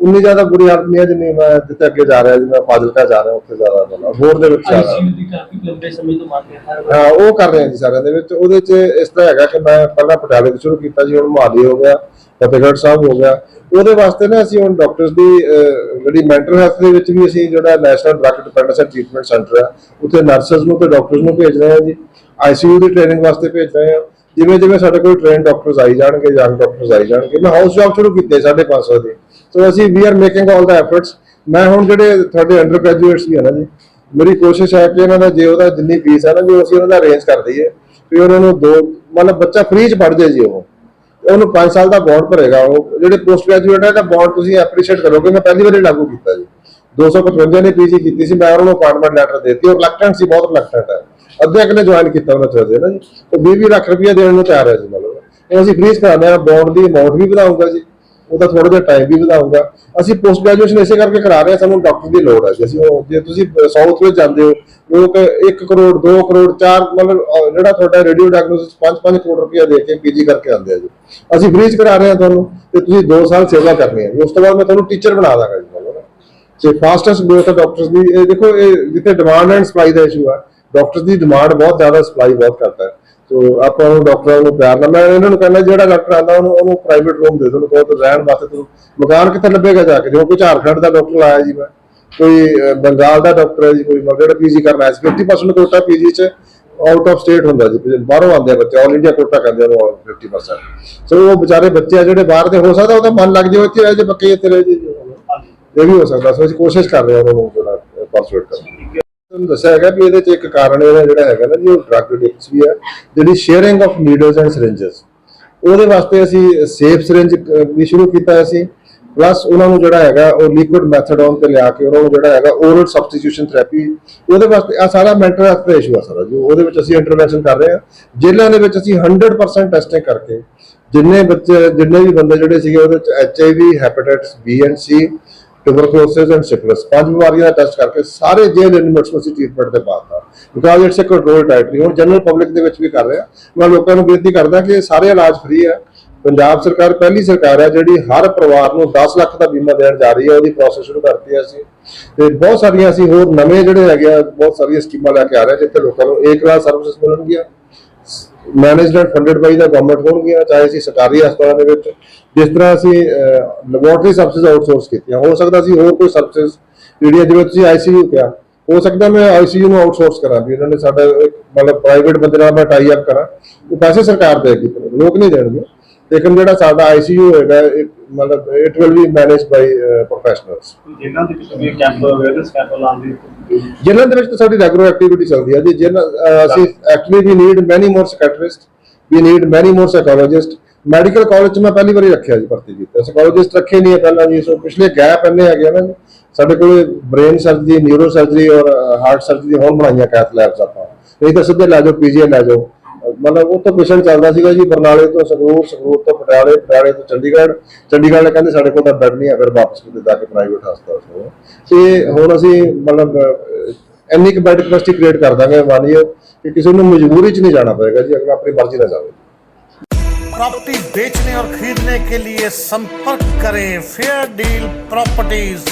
A: ਉਨੀ ਜ਼ਿਆਦਾ ਬੁਰੀ ਹਾਲਤ ਨਹੀਂ ਹੈ ਜਿੰਨੀ ਮੈਂ ਜਿੱਥੇ ਅੱਗੇ ਜਾ ਰਿਹਾ ਜਿਵੇਂ ਫਾਜ਼ਿਲਕਾ ਜਾ ਰਿਹਾ ਉੱਥੇ ਜ਼ਿਆਦਾ ਬੋਲਾ ਬੋਰ ਦੇ ਵਿੱਚ
C: ਤੋਂ ਮੰਗ ਹੈ ਹਰ
A: ਉਹ ਕਰ ਰਹੇ ਜੀ ਸਾਰਿਆਂ ਦੇ ਵਿੱਚ। ਉਹਦੇ ਚ ਇਸ ਤਰ੍ਹਾਂ ਹੈਗਾ ਕਿ ਮੈਂ ਪਹਿਲਾਂ ਪਟਿਆਲੇ ਤੋਂ ਸ਼ੁਰੂ ਕੀਤਾ ਜੀ ਹੁਣ ਮੁਹਾਲੀ ਹੋ ਗਿਆ ਫਤਿਹਗੜ੍ਹ ਸਾਹਿਬ ਹੋ ਗਿਆ। ਉਹਦੇ ਵਾਸਤੇ ਨਾ ਅਸੀਂ ਹੁਣ ਡਾਕਟਰਸ ਦੀ ਜਿਹੜੀ ਮੈਂਟਲ ਹੈਲਥ ਦੇ ਵਿੱਚ ਵੀ ਅਸੀਂ ਜਿਹੜਾ national drug dependence and treatment centre ਹੈ ਉੱਥੇ ਨਰਸਸ ਨੂੰ ਤੇ ਡਾਕਟਰਸ ਨੂੰ ਭੇਜ ਰਹੇ ਹਾਂ ਜੀ। ਆਈਸੀਯੂ ਦੀ ਟ੍ਰੇਨਿੰਗ ਵਾਸਤੇ ਭੇਜ ਰਹੇ ਹਾਂ। ਜਿਵੇਂ ਜਿਵੇਂ ਸਾਡੇ ਕੋਲ ਟ੍ਰੇਨ ਡਾਕਟਰਸ ਆਈ ਜਾਣਗੇ ਯੰਗ ਡਾਕਟਰਸ ਆਈ ਜਾਣਗੇ, ਮੈਂ ਹਾਊਸ ਜੌਬ ਸ਼ੁਰੂ ਕੀਤੇ 550 ਦੇ। ਸੋ ਅਸੀਂ we are making all the efforts ਮੈਂ ਹੁਣ ਜਿਹੜੇ ਤੁਹਾਡੇ ਅੰਡਰ ਗ੍ਰੈਜੂਏਟਸ ਵੀ ਹੈ ਨਾ ਜੀ, ਮੇਰੀ ਕੋਸ਼ਿਸ਼ ਹੈ ਕਿ ਇਹਨਾਂ ਦਾ ਜੇ ਉਹਦਾ ਜਿੰਨੀ ਫੀਸ ਹੈ ਨਾ ਜੇ ਅਸੀਂ ਉਹਨਾਂ ਦਾ ਅਰੇਂਜ ਕਰ ਦਈਏ, ਵੀ ਉਹਨਾਂ ਨੂੰ ਦੋ, ਮਤਲਬ ਬੱਚਾ ਫ੍ਰੀ ਚ ਪੜ ਜਾਏ ਜੀ ਉਹ। ਉਹਨੂੰ 5 ਸਾਲ ਦਾ ਬੌਂਡ ਭਰੇਗਾ ਉਹ। ਜਿਹੜੇ ਪੋਸਟ ਗ੍ਰੈਜੂਏਟ ਹੈ ਤਾਂ ਬੌਂਡ ਤੁਸੀਂ ਐਪਰੀਸ਼ੀਏਟ ਕਰੋਗੇ, ਮੈਂ ਪਹਿਲੀ ਵਾਰੀ ਲਾਗੂ ਕੀਤਾ ਜੀ। 255 ਨੇ ਪੀਜੀ ਕੀਤੀ ਸੀ, ਮੈਂ ਉਹਨਾਂ ਨੂੰ ਅਪਾਇੰਟਮੈਂਟ ਲੈਟਰ ਦਿੱਤੀ, ਉਹ ਰਿਲੈਕਟੈਂਟ ਸੀ, ਬਹੁਤ ਰਿਲੈਕਟੈਂਟ ਹੈ। ਅੱਧੇ ਅਗਲੇ ਜੁਆਇਨ ਕੀਤਾ ਉਹਨਾਂ ਚਾਹਦੇ ਨਾ ਜੀ। ਉਹ 20 ਲੱਖ ਰੁਪਏ ਦੇਣ ਨੂੰ ਤਿਆਰ ਹੈ ਜੀ ਮਤਲਬ। ਇਹ ਅਸੀਂ ਫ੍ਰੀਜ਼ ਕਰਾਉਂਦੇ ਹਾਂ ਬੌਂਡ ਦੀ ਅਮਾਉਂਟ ਵੀ ਵਧਾਉਂਗਾ ਜੀ। ਉਹਦਾ ਥੋੜਾ ਜਿਹਾ ਟਾਈਮ ਵੀ ਵਧਾਉਂਗਾ ਅਸੀਂ ਪੋਸਟ ਗ੍ਰੈਜੂਏਸ਼ਨ ਇਸੇ ਕਰਕੇ ਕਰਾ ਰਹੇ ਹਾਂ, ਸਾਨੂੰ ਡਾਕਟਰ ਦੀ ਲੋੜ ਹੈ ਅਸੀਂ ਉਹ ਜੇ ਤੁਸੀਂ ਸਾਊਥ ਵਿੱਚ ਜਾਂਦੇ ਹੋ, ਲੋਕ 1 ਕਰੋੜ 2 ਕਰੋੜ 4 ਮਤਲਬ ਜਿਹੜਾ ਤੁਹਾਡਾ ਰੇਡੀਓ ਡਾਇਗਨੋਸਿਸ 5-5 ਕਰੋੜ ਰੁਪਇਆ ਦੇ ਕੇ ਪੀਜੀ ਕਰਕੇ ਆਉਂਦੇ ਆ ਜੀ। ਅਸੀਂ ਫ੍ਰੀਜ਼ ਕਰਾ ਰਹੇ ਹਾਂ ਤੁਹਾਨੂੰ ਤੇ ਤੁਸੀਂ 2 ਸਾਲ ਸੇਵਾ ਕਰਨੀ ਹੈ ਜੀ। ਉਸ ਤੋਂ ਬਾਅਦ ਮੈਂ ਤੁਹਾਨੂੰ ਟੀਚਰ ਬਣਾ ਦਾਂਗਾ ਜੀ ਤੇ ਫਾਸਟੈਸਟ ਗਰੋਥ ਹੈ ਡਾਕਟਰਸ ਦੀ ਦੇਖੋ, ਇਹ ਜਿੱਥੇ ਡਿਮਾਂਡ ਐਂਡ ਸਪਲਾਈ ਦਾ ਇਸ਼ੂ ਹੈ ਡਾਕਟਰ ਦੀ ਡਿਮਾਂਡ ਬਹੁਤ ਜ਼ਿਆਦਾ ਸਪਲਾਈ ਬਹੁਤ ਘੱਟ ਹੈ। ਸੋ ਆਪਾਂ ਨੂੰ ਡਾਕਟਰਾਂ ਨੂੰ ਪਿਆਰ ਨਾਲ, ਮੈਂ ਇਹਨਾਂ ਨੂੰ ਕਹਿੰਦਾ, ਜਿਹੜਾ ਡਾਕਟਰ ਆਂਦਾ ਉਹਨੂੰ ਉਹਨੂੰ ਪ੍ਰਾਈਵੇਟ ਰੂਮ ਦੇ ਦਿਓ ਉਹਨੂੰ ਰਹਿਣ ਵਾਸਤੇ ਤੁਹਾਨੂੰ ਮਕਾਨ ਕਿੱਥੇ ਲੱਭੇਗਾ ਜਾ ਕੇ? ਜਿਵੇਂ ਕੋਈ ਝਾਰਖੰਡ ਦਾ ਡਾਕਟਰ ਆਇਆ ਜੀ ਮੈਂ, ਕੋਈ ਬੰਗਾਲ ਦਾ ਡਾਕਟਰ ਹੈ ਜੀ, ਕੋਈ ਮਤਲਬ ਪੀਜੀ ਕਰਨਾ ਹੈ 50% ਕੋਟਾ ਪੀਜੀ ਚ ਆਊਟ ਆਫ ਸਟੇਟ ਹੁੰਦਾ ਜੀ ਬਾਹਰੋਂ ਆਉਂਦੇ ਬੱਚੇ ਆਲ ਇੰਡੀਆ ਕੋਟਾ ਕਹਿੰਦੇ ਉਹਨੂੰ 50% ਸੋ ਉਹ ਵਿਚਾਰੇ ਬੱਚੇ ਆ ਜਿਹੜੇ ਬਾਹਰ ਦੇ, ਹੋ ਸਕਦਾ ਉਹਦਾ ਮਨ ਲੱਗ ਜਾਵੇ, ਇੱਥੇ ਰਹਿ ਜੇ ਪੱਕੇ ਇੱਥੇ ਰਹਿ ਜੇ ਇਹ ਵੀ ਹੋ ਸਕਦਾ। ਸੋ ਅਸੀਂ ਕੋਸ਼ਿਸ਼ ਕਰ ਰਹੇ ਹਾਂ ਉਹਨਾਂ ਨੂੰ ਜਿਹੜਾ ਪਰਸੂਏਟ ਕਰਨ ਤੁਹਾਨੂੰ ਦੱਸਿਆ ਹੈਗਾ ਵੀ ਇਹਦੇ ਚ ਇੱਕ ਕਾਰਨ ਇਹਦਾ ਜਿਹੜਾ ਹੈਗਾ ਨਾ ਜੀ, ਉਹ ਡਰੱਗ ਐਡਿਕਟਸ ਵੀ ਹੈ ਜਿਹੜੀ sharing of needles and syringes ਉਹਦੇ ਵਾਸਤੇ ਅਸੀਂ ਸੇਫ ਸਿਰਿੰਜ ਵੀ ਸ਼ੁਰੂ ਕੀਤਾ ਸੀ। ਪਲੱਸ ਉਹਨਾਂ ਨੂੰ ਜਿਹੜਾ ਹੈਗਾ, ਉਹ ਲਿਕੁਇਡ ਮੈਥਡੋਨ ਤੇ ਲਿਆ ਕੇ ਉਹਨਾਂ ਨੂੰ ਜਿਹੜਾ ਹੈਗਾ ਓਰਲ ਸਬਸਟੀਟਿਊਸ਼ਨ ਥੈਰੇਪੀ ਉਹਦੇ ਵਾਸਤੇ ਆ ਸਾਰਾ ਮੈਂਟਲ ਹੈਲਥ ਦਾ ਇਸ਼ੂ ਆ ਸਾਰਾ ਜੋ, ਉਹਦੇ ਵਿੱਚ ਅਸੀਂ ਇੰਟਰਵੈਂਸ਼ਨ ਕਰ ਰਹੇ ਹਾਂ। ਜੇਲ੍ਹਾਂ ਦੇ ਵਿੱਚ ਅਸੀਂ 100% ਟੈਸਟਿੰਗ ਕਰਕੇ, ਜਿੰਨੇ ਬੱਚੇ, ਜਿੰਨੇ ਵੀ ਬੰਦੇ ਜਿਹੜੇ ਸੀਗੇ, ਉਹਦੇ ਵਿੱਚ HIV hepatitis B and C tuberculosis and syphilis ਪੰਜ ਬਿਮਾਰੀਆਂ ਦਾ ਟੈਸਟ ਕਰਕੇ ਸਾਰੇ ਜੇਲ੍ਹ ਇਨਮੇਟਸ ਨੂੰ ਅਸੀਂ ਟ੍ਰੀਟਮੈਂਟ ਤੇ ਪਾਤਾ because it's uh control tightly ਹੁਣ ਜਨਰਲ ਪਬਲਿਕ ਦੇ ਵਿੱਚ ਵੀ ਕਰ ਰਿਹਾ। ਮੈਂ ਲੋਕਾਂ ਨੂੰ ਬੇਨਤੀ ਕਰਦਾ ਕਿ ਇਹ ਸਾਰੇ ਇਲਾਜ ਫ੍ਰੀ ਹੈ। ਪੰਜਾਬ ਸਰਕਾਰ ਪਹਿਲੀ ਸਰਕਾਰ ਹੈ ਜਿਹੜੀ ਹਰ ਪਰਿਵਾਰ ਨੂੰ 10 ਲੱਖ ਦਾ ਬੀਮਾ ਦੇਣ ਜਾ ਰਹੀ ਹੈ, ਉਹਦੀ ਪ੍ਰੋਸੈਸ ਸ਼ੁਰੂ ਕਰਤੀ ਹੈ ਅਸੀਂ। ਤੇ ਬਹੁਤ ਸਾਰੀਆਂ ਅਸੀਂ ਹੋਰ ਨਵੇਂ ਜਿਹੜੇ ਹੈਗੇ ਆ, ਬਹੁਤ ਸਾਰੀਆਂ ਸਕੀਮਾਂ ਲੈ ਕੇ ਆ ਰਹੇ ਹਾਂ ਜਿੱਥੇ ਲੋਕਾਂ ਨੂੰ ਏ ਕਲਾਸ ਸਰਵਿਸ ਮਿਲਣਗੀਆਂ। Managed funded by the government ਹੋਣਗੀਆਂ, ਚਾਹੇ ਅਸੀਂ ਸਰਕਾਰੀ ਹਸਪਤਾਲਾਂ ਦੇ ਵਿੱਚ, ਜਿਸ ਤਰ੍ਹਾਂ ਅਸੀਂ ਲੈਬੋਰਟਰੀ ਸਰਵਿਸਿਜ਼ ਆਊਟਸੋਰਸ ਕੀਤੀਆਂ। ਹੋ ਸਕਦਾ ਸੀ ਹੋਰ ਕੋਈ ਸਰਵਿਸਿਜ਼ ਜਿਹੜੀਆਂ, ਜਿਵੇਂ ਤੁਸੀਂ ਆਈਸੀਯੂ ਕਿਹਾ। ਹੋ ਸਕਦਾ ਮੈਂ ਆਈਸੀਯੂ ਨੂੰ ਆਊਟਸੋਰਸ ਕਰਾਂ ਵੀ, ਇਹਨਾਂ ਨੇ ਸਾਡਾ ਮਤਲਬ ਪ੍ਰਾਈਵੇਟ ਬੰਦੇ ਨਾਲ ਮੈਂ ਟਾਈ ਅਪ ਕਰਾਂ। ਉਹ ਪੈਸੇ ਸਰਕਾਰ ਦੇਗੀ ਲੋਕ ਨਹੀਂ ਦੇਣਗੇ। ਲੇਕਿਨ ਜਿਹੜਾ ਸਾਡਾ ਆਈਸੀਯੂ ਹੋਏਗਾ ਮਤਲਬ it will be managed by professionals
B: ਜਿਨ੍ਹਾਂ ਦੇ ਵਿੱਚ ਵੀ ਕੈਂਪ ਅਵੇਅਰਨੈਸ ਕੈਂਪ ਲਾਉਣ ਦੀ
A: ਜਿਨ੍ਹਾਂ ਦੇ ਵਿੱਚ ਤਾਂ ਸਾਡੀ ਰੈਗੂਲਰ ਐਕਟੀਵਿਟੀ ਚੱਲਦੀ ਹੈ ਜੀ। ਜਿਨ੍ਹਾਂ ਅਸੀਂ actually we need many more psychiatrist we need many more psychologist medical college ਮੈਂ ਪਹਿਲੀ ਵਾਰੀ ਰੱਖਿਆ ਜੀ ਭਰਤੀ ਕੀਤਾ। ਸਾਈਕੋਲੋਜਿਸਟ ਰੱਖੇ ਨਹੀਂ ਪਹਿਲਾਂ ਜੀ ਸੋ ਪਿਛਲੇ ਗੈਪ ਇੰਨੇ ਆ ਨਾ ਜੀ। ਸਾਡੇ ਕੋਲ ਬ੍ਰੇਨ ਸਰਜਰੀ ਨਿਊਰੋ ਸਰਜਰੀ ਔਰ ਹਾਰਟ ਸਰਜਰੀ ਹੁਣ ਬਣਾਈਆਂ ਕੈਥ ਲੈਬਸ ਆਪਾਂ। ਨਹੀਂ ਤਾਂ ਸਿੱਧੇ ਲੈ ਜਾਓ ਪੀਜੀਆਈ ਲੈ ਜਾਓ। ਮਤਲਬ ਉਹ ਤੋਂ ਪੇਸ਼ੈਂਟ ਚੱਲਦਾ ਸੀਗਾ ਜੀ ਬਰਨਾਲੇ ਤੋਂ ਸੰਗਰੂਰ ਸੰਗਰੂਰ ਤੋਂ ਪਟਿਆਲੇ ਪਟਿਆਲੇ ਤੋਂ ਚੰਡੀਗੜ੍ਹ ਚੰਡੀਗੜ੍ਹ ਨੇ ਕਹਿੰਦੇ ਸਾਡੇ ਕੋਲ ਤਾਂ ਬੈੱਡ ਨਹੀਂ ਹੈ ਫਿਰ ਵਾਪਸ ਕਿਤੇ ਜਾ ਕੇ ਪ੍ਰਾਈਵੇਟ ਹਸਪਤਾਲ ਤੋਂ ਤੇ ਹੁਣ ਅਸੀਂ ਮਤਲਬ ਅਹ, ਇੰਨੀ ਕੁ ਬੈੱਡ ਕਪੈਸਿਟੀ ਕ੍ਰੀਏਟ ਕਰ ਦਾਂਗੇ ਮਾਨੀਏ ਕਿ ਕਿਸੇ ਨੂੰ ਮਜਬੂਰੀ 'ਚ ਨਹੀਂ ਜਾਣਾ ਪਏਗਾ ਜੀ ਅਗਲਾ ਆਪਣੀ ਮਰਜ਼ੀ ਨਾਲ ਜਾਵੇ
E: प्रॉपर्टी बेचने और खरीदने के लिए संपर्क करें फेयर डील प्रॉपर्टीज